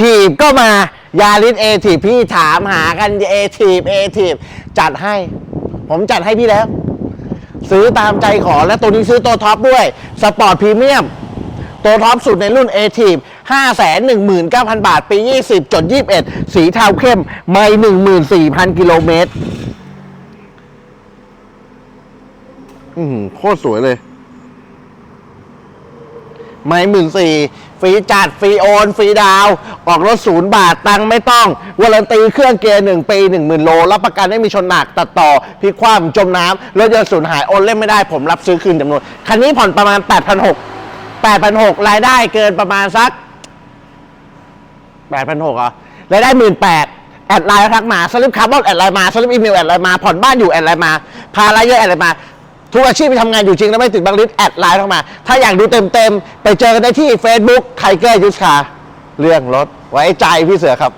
ทีฟก็มายาลิสเอทีฟพี่ถามหากันเอทีฟเอทีฟจัดให้ ผมจัดให้พี่แล้ว ซื้อตามใจขอและตัวนี้ซื้อตัวท็อปด้วย สปอร์ตพรีเมียม ตัวท็อปสุดในรุ่น a t i v 519,000 บาท ปี 20 จด 21 สีเทาเข้ม ไม่ 14,000 กิโลเมตรอือหือโคตรสวยเลย ไม่หมื่นสี่ฟรีจัด ฟรีโอน ฟรีดาว ออกรถศูนย์บาท ตังไม่ต้องวารันตีเครื่องเกียร์หนึ่งปีหนึ่งหมื่นโล รับประกันไม่มีชนหนัก ตัดต่อพลิกคว่ำจมน้ำรถยนต์สูญหาย โอนเล่นไม่ได้ ผมรับซื้อคืนจำนวน คันนี้ผ่อนประมาณ 8,600 8,600 รายได้เกินประมาณสัก 8,600เหรอรายได้ 18,000แอดไลน์ทักมาสลิปคาร์บอนแอดไลน์มาสลิปอีเมลแอดไลน์มาผ่อนบ้านอยู่แอดไลน์มาพาอะไรเยอะแอดไลน์มา ทุกอาชีพที่ทำงานอยู่จริง แล้วไม่ติดบังลิสต์แอดไลน์เข้ามา ถ้าอยากดูเต็มๆ ไปเจอกันได้ที่ Facebook ไทเกอร์ยูสคาเรื่องรถ ไว้ใจพี่เสือครับ